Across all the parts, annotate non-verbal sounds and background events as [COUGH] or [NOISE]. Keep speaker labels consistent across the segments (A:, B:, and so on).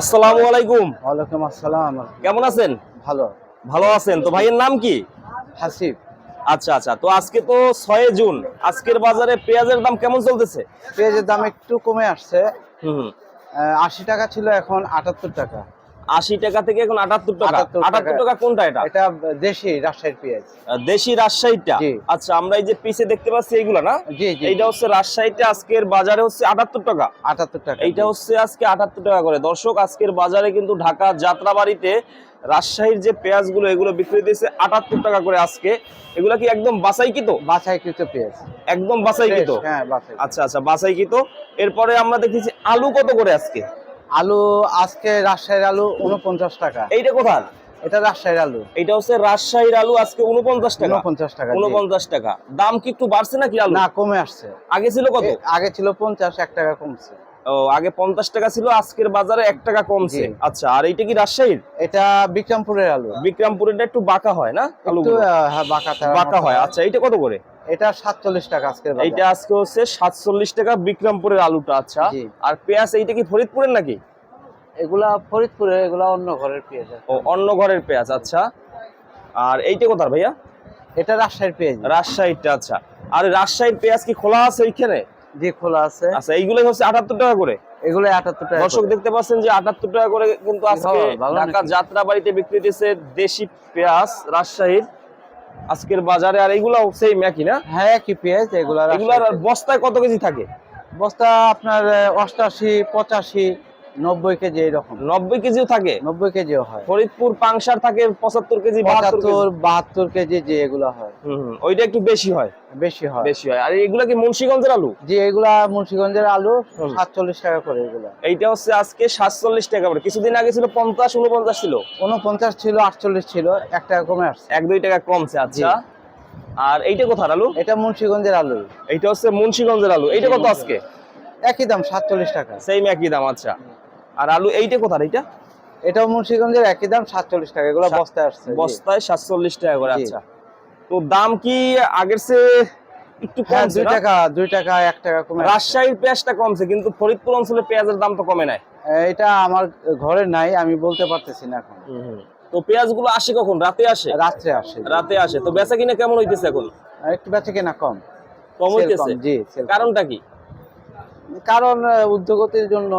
A: আসসালামু আলাইকুম।
B: ওয়ালাইকুম আসসালাম।
A: কেমন আছেন?
B: ভালো।
A: ভালো আছেন। তো ভাইয়ের নাম কি?
B: হাসিব।
A: আচ্ছা আচ্ছা। তো আজকে তো ছয় জুন। আজকের বাজারে পেঁয়াজের দাম কেমন চলতেছে?
B: পেঁয়াজের দাম একটু কমে আসছে।
A: হুম।
B: আশি টাকা ছিল এখন আটাত্তর টাকা।
A: আশি টাকা থেকে এখন আটাত্তর টাকা। আটাত্তর টাকা। কোনটা এটা?
B: এটা দেশি রাজশাহীর পেঁয়াজ।
A: দেশি রাজশাহীটা? আচ্ছা আমরা এই যে পিছে দেখতে পাচ্ছি এইগুলা না? এইটা হচ্ছে রাজশাহীতে আজকের বাজারে হচ্ছে আটাত্তর টাকা।
B: আটাত্তর টাকা
A: এইটা হচ্ছে আজকে আটাত্তর টাকা করে। দর্শক আজকের বাজারে কিন্তু ঢাকা যাত্রাবাড়িতে রাজশাহীর যে পেঁয়াজগুলো এগুলো বিক্রি দিয়েছে আটাত্তর টাকা করে আজকে। এগুলা কি একদম বাসাইকৃত
B: বাছাইকৃত পেঁয়াজ।
A: একদম
B: Fresh, হ্যাঁ
A: আচ্ছা আচ্ছা বাসাইকৃত এরপরে আমরা দেখেছি আলু কত করে আজকে?
B: আলু আজকে রাজশাহীর আলু উনপঞ্চাশ টাকা।
A: এইটা কোথায়
B: এটা রাজশাহীর আলু।
A: এটা হচ্ছে রাজশাহীর আলু আজকে উনপঞ্চাশ টাকা।
B: উনপঞ্চাশ টাকা।
A: উনপঞ্চাশ টাকা। দাম কি একটু বাড়ছে নাকি আলু?
B: না কমে আসছে।
A: আগে ছিল কত?
B: আগে ছিল পঞ্চাশ এক টাকা কমছে।
A: ও আগে পঞ্চাশ টাকা ছিল আজকের বাজারে এক টাকা কমছে। আচ্ছা আর এইটা কি রাজশাহীর?
B: এটা বিক্রমপুরের আলু।
A: বিক্রমপুরেরটা একটু বাঁকা হয় না
B: আহ, হ্যাঁ, বাঁকা
A: হয়। আচ্ছা এইটা কত করে?
B: এটা সাতচল্লিশ টাকা আজকের বাজার।
A: এইটা আজকে হচ্ছে সাতচল্লিশ টাকা বিক্রমপুরের আলুটা আচ্ছা। আর পেঁয়াজ এইটা কি ফরিদপুরের নাকি?
B: এগুলা ফরিদপুরে এগুলা অন্য ঘরের পেঁয়াজ
A: ও অন্য ঘরের পেঁয়াজ আচ্ছা। আর এইটা কোথার ভাইয়া?
B: এটা রাজশাহীর পেঁয়াজ।
A: রাজশাহীটা আচ্ছা। আর রাজশাহীর পেঁয়াজ কি খোলা আছে ওইখানে
B: জি খোলা আছে।
A: আচ্ছা এইগুলোই হচ্ছে আটাত্তর টাকা করে।
B: এগুলো আটাত্তর টাকা
A: দর্শক দেখতে পাচ্ছেন যে আটাত্তর টাকা করে কিন্তু আজকে ঢাকা যাত্রা বাড়িতে বিক্রি দিতেছে দেশি পেঁয়াজ রাজশাহীর। আজকের বাজারে আর এগুলো সেই একই না?
B: হ্যাঁ কি পেঁয়াজ এগুলা
A: এগুলার বস্তায় কত কেজি থাকে?
B: বস্তা আপনার অষ্টাশি পঁচাশি নব্বই কেজি এইরকম।
A: নব্বই কেজিও থাকে?
B: নব্বই কেজিও হয়।
A: ফরিদপুর পাংশার থাকে পঁচাত্তর কেজি বাহাত্তর কেজি।
B: পঁচাত্তর বাহাত্তর কেজি যে এগুলা হয়।
A: হুম, ওইটা একটু বেশি হয়।
B: বেশি হয়।
A: বেশি হয়। আর এগুলা কি মুন্সিগঞ্জের আলু?
B: এগুলা মুন্সিগঞ্জের আলু
A: হুম।
B: সাতচল্লিশ টাকা করে এগুলা।
A: এইটা হচ্ছে আজকে সাতচল্লিশ টাকা করে। কিছুদিন আগে ছিল পঞ্চাশ উনপঞ্চাশ ছিল।
B: উনপঞ্চাশ ছিল আটচল্লিশ ছিল এক টাকা কমে আসছে।
A: এক দুই টাকা কমছে আচ্ছা। আর এইটা কোথার আলু?
B: এটা মুন্সিগঞ্জের আলু।
A: এইটা হচ্ছে মুন্সিগঞ্জের আলু। এইটা কত আজকে?
B: একই দাম সাতচল্লিশ টাকা।
A: সেম একই দাম আচ্ছা। আর আলু এইটা কোথার এইটা?
B: এটাও মুন্সিগঞ্জের একই দাম সাতচল্লিশ টাকা। এগুলো বস্তায় আসছে
A: বস্তায় সাতচল্লিশ টাকা করে আচ্ছা। তো দাম কি আগের চেয়ে একটু
B: হ্যাঁ
A: কমছে
B: দুই টাকা দুই টাকা এক টাকা কমে
A: রাজশাহীর পেঁয়াজটা কমছে কিন্তু ফরিদপুর অঞ্চলে পেঁয়াজের দাম তো কমে নাই।
B: এটা আমার ঘরে নাই আমি বলতে পারতেছি না এখন।
A: তো পেঁয়াজগুলো আসে কখন? রাতে আসে?
B: রাত্রে আসে।
A: রাতে আসে। তো বেচা কিনা কেমন হইতেছে এখন?
B: একটু বেচা কিনা কম।
A: কম হইতেছে?
B: জি
A: কারণটা কি?
B: কারণ উদ্যোগতির জন্য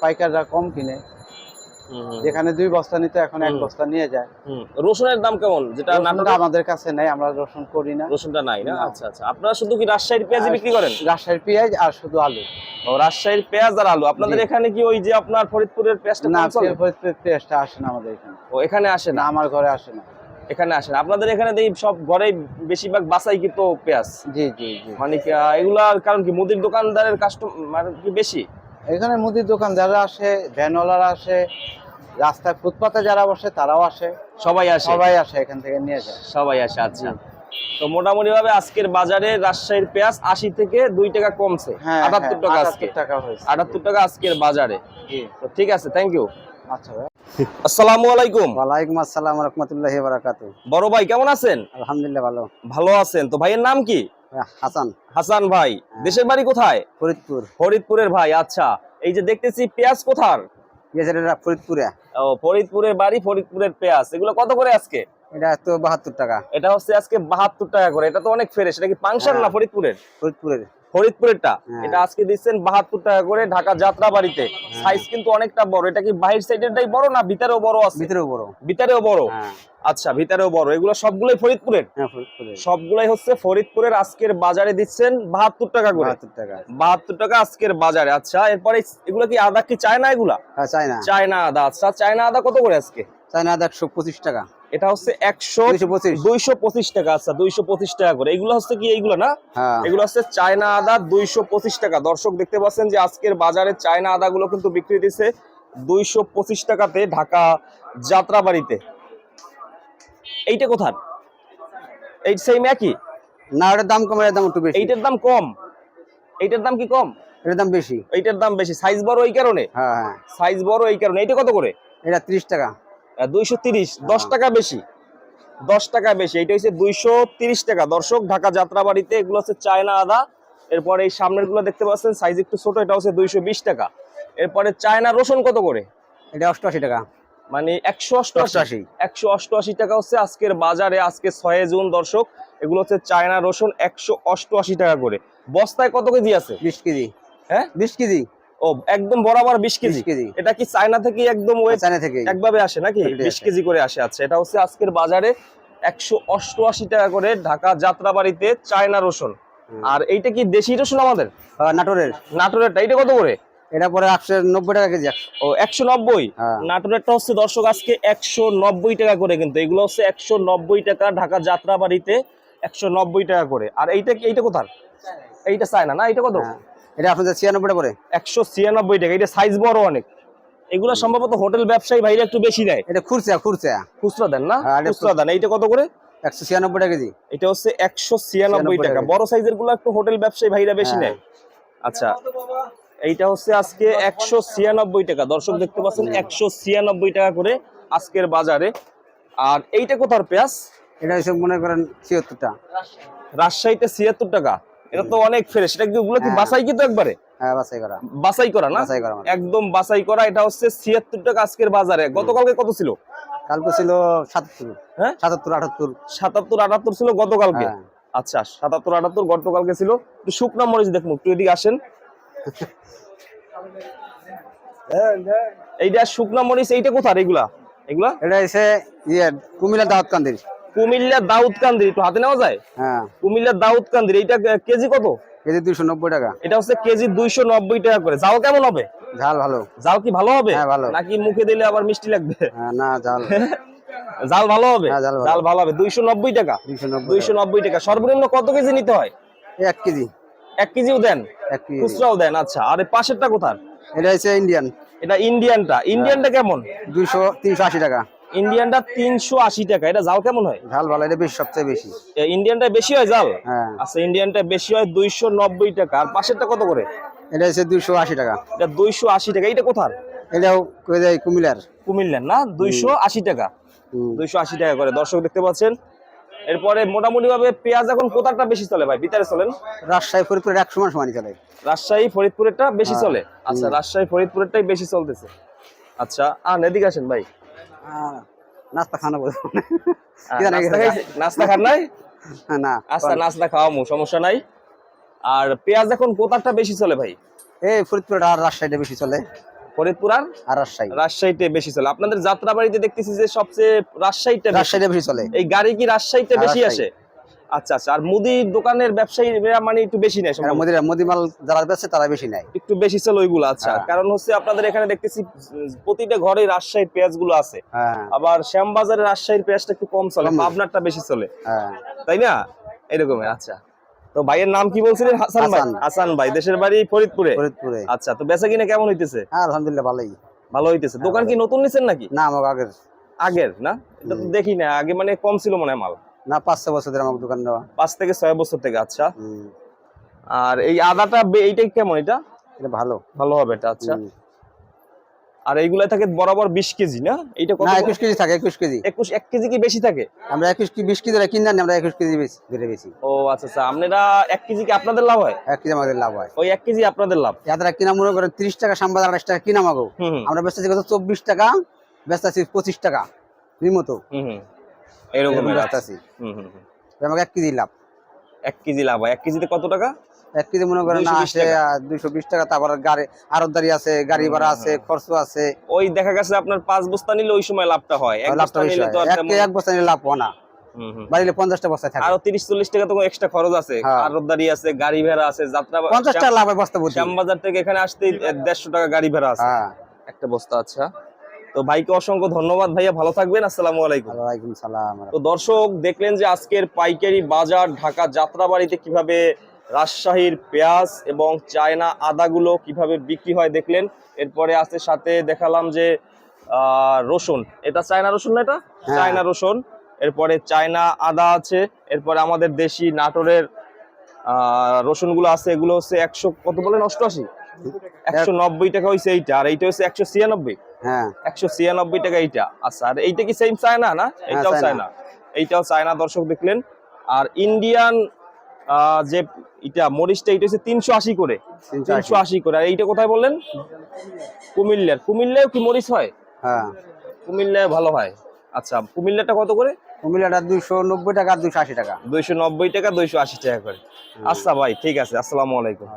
B: পাইকাররা কম কিনে। যেখানে দুই বস্তা নিতে এখন এক বস্তা নিয়ে যায়।
A: রসুনের দাম কেমন? যেটা নাটোরে
B: আমাদের কাছে নাই আমরা রসুন করি না।
A: রসুনটা নাই না। আচ্ছা আচ্ছা। আপনারা শুধু কি রাজশাহীর পেঁয়াজ বিক্রি করেন?
B: রাজশাহীর পেঁয়াজ আর শুধু আলু।
A: ও রাজশাহীর পেঁয়াজ আর আলু। আপনাদের এখানে কি ওই যে আপনার ফরিদপুরের পেঁয়াজটা
B: না
A: কম চলে?
B: ফরিদপুর পেঁয়াজটা আসে না আমাদের এখানে।
A: ও এখানে আসে
B: না? আমার ঘরে আসে না।
A: এখানে আসে না। আপনাদের এখানে দেখি সব ঘরে বেশিরভাগ বাসাই কিন্তু পেঁয়াজ?
B: জি জি জি।
A: মানে এগুলার কারণ কি? মুদির দোকানদারের কাস্টমার কি বেশি?
B: এখানে মুদির দোকান যারা আসে ভ্যানওয়ালারা আসে রাস্তায় ফুটপাতে যারা বসে তারাও আসে।
A: সবাই আসে।
B: সবাই আসে এখান থেকে নিয়ে যায়।
A: সবাই আসে আচ্ছা। তো মোটামুটি ভাবে আজকের বাজারে রাজশাহীর পেঁয়াজ আশি থেকে দুই টাকা কমছে।
B: হ্যাঁ
A: আটাত্তর টাকা আজকে।
B: 78 টাকা হয়েছে।
A: আটাত্তর টাকা আজকের বাজারে। তো ঠিক আছে থ্যাংক ইউ
B: আচ্ছা ভাই।
A: আসসালামু আলাইকুম।
B: ওয়ালাইকুম আসসালাম রহমতুল্লাহি বারাকাতু
A: বড় ভাই কেমন আছেন?
B: আলহামদুলিল্লাহ ভালো।
A: ভালো আছেন। তো ভাইয়ের নাম কি?
B: হাসান।
A: হাসান ভাই দেশের বাড়ি কোথায়?
B: ফরিদপুর।
A: ফরিদপুরের ভাই আচ্ছা। এই যে দেখতেছি পেঁয়াজ কোথার?
B: ফরিদপুরে।
A: ও ফরিদপুরের বাড়ি ফরিদপুরের পেঁয়াজ। এগুলো কত করে আজকে?
B: এটা তো বাহাত্তর টাকা।
A: এটা হচ্ছে আজকে বাহাত্তর টাকা করে। এটা তো অনেক ফ্রেশ এটা কি পাংশার না
B: হ্যাঁ।
A: ফরিদপুরের?
B: ফরিদপুরের।
A: ফরিদপুরেরটা।
B: হ্যাঁ।
A: এটা আজকে দিচ্ছেন বাহাত্তর টাকা করে ঢাকা যাত্রা বাড়িতে। সাইজ কিন্তু অনেকটা বড়। এটা কি বাহির সাইডেরটাই বড় না ভিতরেও বড় আছে?
B: ভিতরেও বড়।
A: ভিতরেও বড়?
B: হ্যাঁ।
A: আচ্ছা ভিতরেও বড়। এগুলো সবগুলোই ফরিদপুরের?
B: হ্যাঁ
A: সবগুলাই হচ্ছে ফরিদপুরের। আজকের বাজারে দিচ্ছেন বাহাত্তর টাকা করে।
B: বাহাত্তর টাকা।
A: বাহাত্তর টাকা আজকের বাজারে। আচ্ছা এরপরে এগুলো কি আদা কি চায়না এগুলা?
B: হ্যাঁ চাইনা
A: চায়না আদা। আচ্ছা চায়না আদা কত করে আজকে?
B: চাইনা একশো পঁচিশ টাকা।
A: এটা হচ্ছে একশো
B: দুইশো পঁচিশ।
A: টাকা আচ্ছা দুইশো পঁচিশ টাকা করে। এগুলো হচ্ছে কি এইগুলো না?
B: হ্যাঁ।
A: এগুলো হচ্ছে চায়না আদা দুইশো পঁচিশ টাকা। দর্শক দেখতে পাচ্ছেন যে আজকের বাজারে চায়না আদাগুলো কিন্তু বিক্রি দিচ্ছে দুইশো পঁচিশ টাকাতে ঢাকা যাত্রাবাড়িতে। এইটা কোথার? এই সেম একই?
B: না ওটার দাম কম এটার দাম একটু বেশি।
A: এইটার দাম কম? এইটার দাম কি কম?
B: এটার দাম বেশি।
A: এইটার দাম বেশি। সাইজ বড় এই কারণে?
B: হ্যাঁ হ্যাঁ।
A: সাইজ বড় এই কারণে। এইটা কত করে?
B: এটা ত্রিশ টাকা।
A: দুইশো তিরিশ দশ টাকা বেশি। দশ টাকা বেশি এটা হচ্ছে দুইশো তিরিশ টাকা। দর্শক ঢাকা যাত্রাবাড়িতে এগুলো হচ্ছে চায়না আদা। এরপর এই সামনেরগুলো দেখতে পাচ্ছেন সাইজ একটু ছোট এটা হচ্ছে দুইশো বিশ টাকা। এরপরে চায়না রসুন কত করে?
C: এটা অষ্টআশি টাকা।
A: মানে একশো অষ্টআশি।
C: অষ্টআশি।
A: একশো অষ্টআশি টাকা হচ্ছে আজকের বাজারে আজকে ছয় জুন দর্শক। এগুলো হচ্ছে চায়না রসুন একশো অষ্টআশি টাকা করে। বস্তায় কত কেজি আছে?
C: বিশ কেজি।
A: হ্যাঁ?
C: বিশ কেজি।
A: ও একদম বরাবর বিশ
C: বিশ
A: কেজি।
C: কেজি
A: এটা কি চায়না থেকে একদম
C: চায়না থেকে
A: একভাবে আসে নাকি?
C: এটাই
A: বিশ
C: আসে।
A: কেজি করে আসে। আচ্ছা এটা হচ্ছে আজকের বাজারে একশো অষ্টআশি টাকা করে ঢাকা যাত্রাবাড়িতে চায়না রসুন। আর এইটা কি দেশি রসুন আমাদের?
C: নাটোরের।
A: নাটোরেরটা এইটা কত করে?
C: এটা পরে একশো নব্বই টাকা কেজি
A: ও একশো নব্বই?
C: হ্যাঁ।
A: নাটোরেরটা হচ্ছে দর্শক আজকে একশো নব্বই টাকা করে কিন্তু। এগুলো হচ্ছে একশো নব্বই টাকা ঢাকা যাত্রাবাড়িতে একশো নব্বই টাকা করে। আর এইটা কি এইটা কোথার? এইটা চায়না না? এইটা কত?
C: হ্যাঁ। এটা আপনাদের ছিয়ানব্বই টাকা পরে?
A: একশো ছিয়ানব্বই টাকা। এটা সাইজ বড় অনেক। এগুলো সম্ভবত হোটেল ব্যবসায়ী ভাইরা একটু বেশি দেয়
C: এটা খুরচা খুরচা
A: খুচরা দেন না?
C: হ্যাঁ,
A: খুচরা দেন। এইটা কত করে?
C: একশো ছিয়ানব্বই টাকা কেজি।
A: এটা হচ্ছে একশো ছিয়ানব্বই টাকা।
C: টাকা।
A: বড় সাইজেরগুলো একটু হোটেল ব্যবসায়ী ভাইরা বেশি
C: হ্যাঁ।
A: নেয়। আচ্ছা এইটা হচ্ছে আজকে একশো ছিয়ানব্বই টাকা। দর্শক দেখতে পাচ্ছেন একশো ছিয়ানব্বই টাকা করে আজকের বাজারে। আর এইটা কোথার পেঁয়াজ?
C: এটা হচ্ছে মনে করেন ছিয়াত্তরটা।
A: রাজশাহীতে ছিয়াত্তর টাকা। এটা তো অনেক ফ্রেশ এটা কি ওগুলো কি
C: হ্যাঁ।
A: বাসাই কিন্তু একবারে?
C: হ্যাঁ বাছাই করা।
A: বাসাই করা না?
C: বাছাই করা।
A: একদম বাসাই করা এটা হচ্ছে ছিয়াত্তর টাকা আজকের বাজারে। গতকালকে কত ছিল?
C: কালকে ছিল সাতাত্তর।
A: হ্যাঁ?
C: সাতাত্তর আটাত্তর।
A: সাতাত্তর আটাত্তর ছিল গতকালকে? আচ্ছা সাতাত্তর আটাত্তর গতকালকে ছিল। একটু শুকনা মরিচ দেখুন একটু এদিকে আসেন। এইটা শুকনা মরিচ এইটা কোথার এগুলা? এগুলা?
C: এটা হচ্ছে ইয়ে কুমিল্লা দাওয়াত কান্দির
A: কুমিল্লা দাউদকান্দির একটু হাতে নেওয়া যায়?
C: হ্যাঁ।
A: কুমিল্লা দাউদকান্দির এটা কেজি কত?
C: কেজি দুইশো নব্বই টাকা।
A: এটা হচ্ছে কেজি দুইশো নব্বই টাকা করে। জাল কেমন হবে?
C: ঝাল ভালো।
A: জাল কি ভালো হবে?
C: হ্যাঁ, ভালো।
A: নাকি মুখে দিলে আবার মিষ্টি লাগবে?
C: হ্যাঁ না ঝাল। [LAUGHS]
A: জাল ভালো হবে?
C: হ্যাঁ, জাল ভালো।
A: হবে। দুইশো নব্বই টাকা?
C: দুইশো নব্বই
A: টাকা। সর্বনিম্ন কত কেজি নিতে হয়?
C: এক কেজি।
A: এক কেজিও দেন? খুচরাও দেন আচ্ছা। আর পাশেরটা কোথার?
C: এটা হচ্ছে ইন্ডিয়ান।
A: এটা ইন্ডিয়ানটা। ইন্ডিয়ানটা কেমন?
C: দুইশো তিনশো আশি টাকা।
A: ইন্ডিয়ানটা তিনশো আশি টাকা। এটা জাল কেমন হয়?
C: ঝাল ভালো এটা বেশি সবচেয়ে বেশি।
A: ইন্ডিয়ানটা বেশি হয় জাল
C: হ্যাঁ।
A: আচ্ছা ইন্ডিয়ানটা বেশি হয় দুইশো নব্বই টাকা। আর পাশেরটা কত করে?
C: এটা হচ্ছে দুইশো আশি টাকা।
A: এটা দুইশো আশি টাকা। এটা কোথার?
C: এটাও যায় কুমিল্লার।
A: কুমিল্লার না? দুইশো আশি টাকা। দুইশো আশি টাকা করে। দর্শক দেখতে পাচ্ছেন এরপরে মোটামুটি ভাবে পেঁয়াজ এখন কোথারটা বেশি চলে ভাই? ভিতরে চলেন।
C: রাজশাহী ফরিদপুরের এক সমান সমানই চলে।
A: রাজশাহী ফরিদপুরেরটা বেশি
C: হ্যাঁ।
A: চলে? আচ্ছা। রাজশাহী ফরিদপুরেরটাই বেশি চলতেছে। আচ্ছা আর এদিকে আসেন ভাই।
C: নাস্তা খানো বলব
A: নাস্তা খান নাই?
C: না
A: আচ্ছা নাস্তা খাওয়ামু সমস্যা নাই। আর পেঁয়াজ এখন কোথাটা বেশি চলে ভাই?
C: এই ফরিদপুর আর রাজশাহীটা বেশি চলে।
A: ফরিদপুর আর?
C: রাজশাহী।
A: রাজশাহীতে বেশি চলে। আপনাদের যাত্রাবাড়িতে দেখতেছি যে সবচেয়ে রাজশাহীটা।
C: রাজশাহীটা বেশি চলে।
A: এই গাড়ি কি রাজশাহীতে
C: হ্যাঁ,
A: বেশি আসে? আচ্ছা আচ্ছা। আর মুদি দোকানের ব্যবসায়ীরা মানে একটু বেশি নেয়
C: আর
A: সম্ভবত।
C: মোদিরা যারা বেচে তারা বেশি নেয়।
A: একটু বেশি চলে ওইগুলো আচ্ছা।
C: হ্যাঁ।
A: কারণ হচ্ছে আপনাদের এখানে দেখতেছি প্রতিটা ঘরে রাজশাহীর পেঁয়াজগুলো আছে।
C: হ্যাঁ।
A: আবার শ্যামবাজারের রাজশাহীর পেঁয়াজটা একটু কম চলে। পাবনারটা বেশি চলে।
C: হ্যাঁ।
A: তাই না? এরকমের আচ্ছা। তো ভাইয়ের নাম কি বলছিলেন? হাসান ভাই?
C: হাসান।
A: ভাই দেশের বাড়ি ফরিদপুরে?
C: ফরিদপুরে।
A: আচ্ছা তো বেচা কিনা কেমন হইতেছে?
C: হ্যাঁ আলহামদুলিল্লাহ ভালোই।
A: ভালো হইতেছে। দোকান কি নতুন নিছেন নাকি?
C: না আমাকে আগের।
A: আগের না? এটা তো দেখি না আগে মানে কম ছিল মনে হয় মাল।
C: না পাঁচ ছয় বছর ধরে দোকান দেওয়া।
A: পাঁচ থেকে ছয় বছর থেকে আচ্ছা। আর এই আদাটা এইটাই কেমন এটা?
C: এটা ভালো।
A: ভালো হবে এটা আচ্ছা। আর এইগুলা থাকে বরাবর বিশ কেজি না? কত
C: না কেজি থাকে একুশ কেজি।
A: একুশ এক কেজি কি বেশি থাকে?
C: আমরা একুশ কি বিশ কেজি ধরে কিনে আনি আমরা একুশ কেজি বেশি ধরে বেশি।
A: ও আচ্ছা আচ্ছা। আপনারা এক কেজি কি আপনাদের লাভ হয়?
C: এক কেজি আমাদের লাভ হয়।
A: ওই এক কেজি আপনাদের লাভ?
C: যারা কিনা মনে করেন তিরিশ টাকা সাম্বাদ আঠাশ টাকা কিনা মাগো আমরা বেচতেছি কত চব্বিশ টাকা বেচতেছি পঁচিশ টাকা মতো
A: হুম হুম। এরকম
C: বেচতেছি। আমাকে এক কেজি লাভ।
A: এক কেজি লাভ হয়। এক কেজিতে কত টাকা?
C: এক কেজি মনে করেন আসে দুইশো বিশ টাকা তারপর গাড়ি আছে গাড়ি ভাড়া আছে খরচ আছে।
A: ওই দেখা গেছে আপনার পাঁচ বস্তা নিলে ওই সময় লাভটা হয়।
C: লাভটা
A: বস্তা নিলে তো
C: এক বস্তা নিলে লাভ হয় না।
A: হুম হুম।
C: বাড়িলে পঞ্চাশটা বস্তা থাকে।
A: আরও তিরিশ চল্লিশ টাকা তো এক্সট্রা খরচ আছে।
C: হ্যাঁ।
A: আরবদারি আছে গাড়ি ভাড়া আছে যাত্রা
C: পঞ্চাশ টাকা লাভ বস্তা
A: শ্যামবাজার থেকে এখানে আসতে দেড়শো টাকা গাড়ি ভাড়া আছে।
C: হ্যাঁ।
A: একটা বস্তা আচ্ছা। তো ভাইকে অসংখ্য ধন্যবাদ ভাইয়া ভালো থাকবেন আসসালামু আলাইকুম।
C: ওয়ালাইকুম সালাম।
A: তো দর্শক দেখলেন যে আজকের পাইকারি বাজার ঢাকা যাত্রাবাড়িতে কীভাবে রাজশাহীর পেঁয়াজ এবং চায়না আদাগুলো কীভাবে বিক্রি হয় দেখলেন। এরপরে আছে সাথে দেখালাম যে রসুন। এটা চায়না রসুন না এটা?
C: হ্যাঁ।
A: চায়না রসুন। এরপরে চায়না আদা আছে। এরপরে আমাদের দেশি নাটোরের আহ, রসুনগুলো আছে। এগুলো হচ্ছে একশো কত বলেন? অষ্টআশি? একশো নব্বই টাকা হয়েছে এইটা। আর এইটা হচ্ছে একশো ছিয়ানব্বই।
C: হ্যাঁ।
A: একশো ছিয়ানব্বই টাকা এইটা। আচ্ছা আর এইটা কি সেম চায়না না? এইটাও
C: চায়না।
A: চায়না এইটাও চায়না দর্শক দেখলেন। আর ইন্ডিয়ান যে এটা মরিচটা এটা হচ্ছে তিনশো আশি করে। তিনশো আশি। করে। আর এইটা কোথায় বললেন? কুমিল্লার। কুমিল্লায় কি মরিচ হয়?
C: হ্যাঁ।
A: কুমিল্লায় ভালো হয়। আচ্ছা কুমিল্লাটা কত করে?
C: কুমিল্লাটা দুইশো নব্বই টাকা দুইশো আশি টাকা।
A: দুইশো নব্বই টাকা দুইশো আশি টাকা করে। আচ্ছা ভাই ঠিক আছে। আসসালামু আলাইকুম।